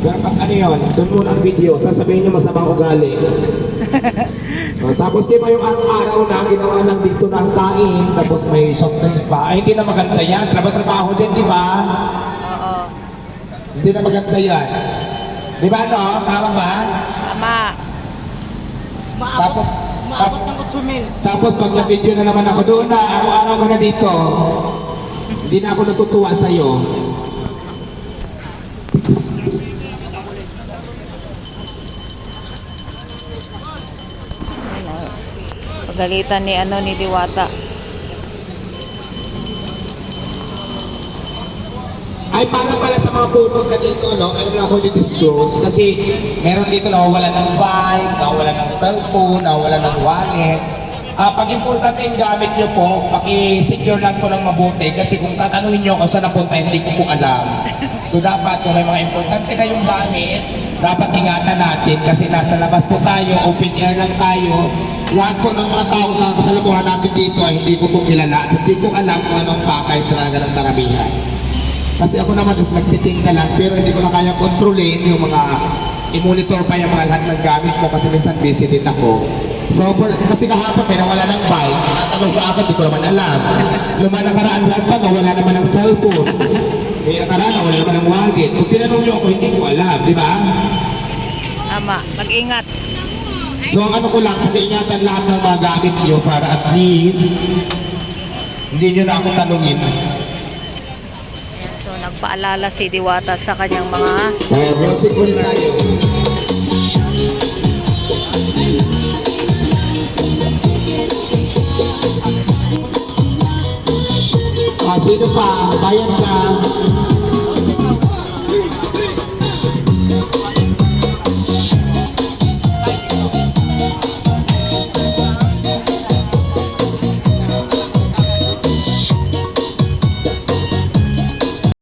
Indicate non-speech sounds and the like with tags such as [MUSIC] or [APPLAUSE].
Pag ano yun, doon muna ang video, tapos sabihin nyo masamang ugali. [LAUGHS] O, tapos di ba yung araw-araw na ginawa lang dito ng kain, tapos may soft drinks pa, ay hindi na maganda yan. Trabaho-trabaho din, di ba? Oo. Hindi na maganda yan. Di ba no? Tama ba? Tama. Tapos, Maabot ng 8 mil. tapos pag na-video na naman ako doon na, araw-araw ka na dito, hindi na ako natutuwa sa'yo. Pagalitan ni ano ni Diwata. Ay, para pala sa mga ka dito, no? Ano na ako di-disclose? Kasi meron dito nawawala ng bike, nawawala ng cellphone, nawawala ng wallet. Ah, pag importante yung gamit nyo po, paki-secure lang po ng mabuti kasi kung tatanungin nyo kung saan napunta, hindi ko po alam. So dapat kung may mga importante kayong gamit, dapat ingatan natin kasi nasa labas po tayo, open air lang tayo. Lahat po ng mga tao na kasalamuhan natin dito ay hindi ko po kilala at hindi ko alam kung anong pakay talaga ng karamihan. Kasi ako naman is nagtiting ka lang pero hindi ko na kaya kontrolin yung mga i-monitor pa yung mga lahat ng gamit ko kasi minsan busy din ako. So, for, kasi kahapon may nawala ng bike, natanong sa akin, di ko naman alam. Nakaraan lahat pa, nawala naman ng cellphone. May nakaraan, nawala naman ng wallet. Kung tinanong nyo ako, hindi ko alam, di ba? Tama. Mag-ingat. So, ang ano ko lang, pag-iingatan lahat ng mga gamit nyo para at least hindi nyo na ako tanungin. So nagpaalala si Diwata sa kanyang mga Oh, music ulit tayo. Ah, sino pa? Bayan ka.